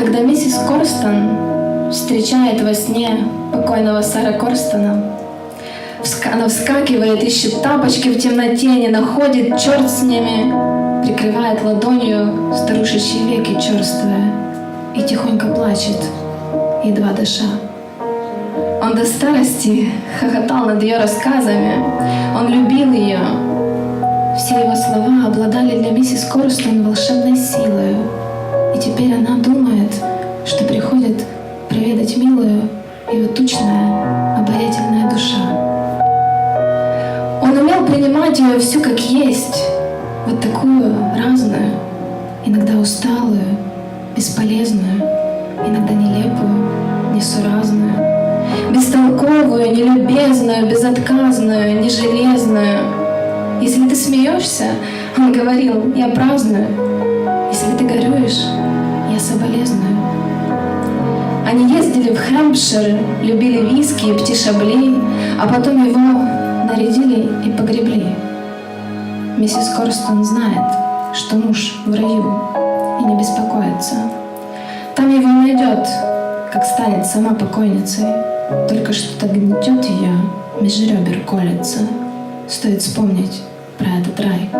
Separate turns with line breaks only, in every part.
Когда миссис Корстон встречает во сне покойного Сара Корстона, она вскакивает, ищет тапочки в темноте, не находит, черт с ними, прикрывает ладонью старушечьи веки черствые и тихонько плачет, едва дыша. Он до старости хохотал над ее рассказами, он любил ее. Все его слова обладали для миссис Корстон волшебной силой, теперь она думает, что приходит проведать милую его тучная, обаятельная душа. Он умел принимать ее всю как есть, вот такую разную, иногда усталую, бесполезную, иногда нелепую, несуразную, бестолковую, нелюбезную, безотказную, нежелезную. Если ты смеешься, он говорил, я праздную. Если ты горюешь, соболезную. Они ездили в Хэмпшир, любили виски и птишаблей, а потом его нарядили и погребли. Миссис Корстон знает, что муж в раю, и не беспокоится. Там его найдет, как станет сама покойницей. Только что-то гнетет ее, меж ребер колется. Стоит вспомнить про этот рай.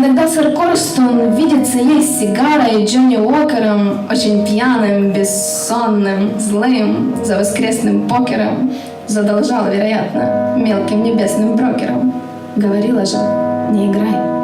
Иногда сэр Корстон видится ей с сигарой Джонни Уокером, очень пьяным, бессонным, злым, за воскресным покером. Задолжал, вероятно, мелким небесным брокером. Говорила же, не играй.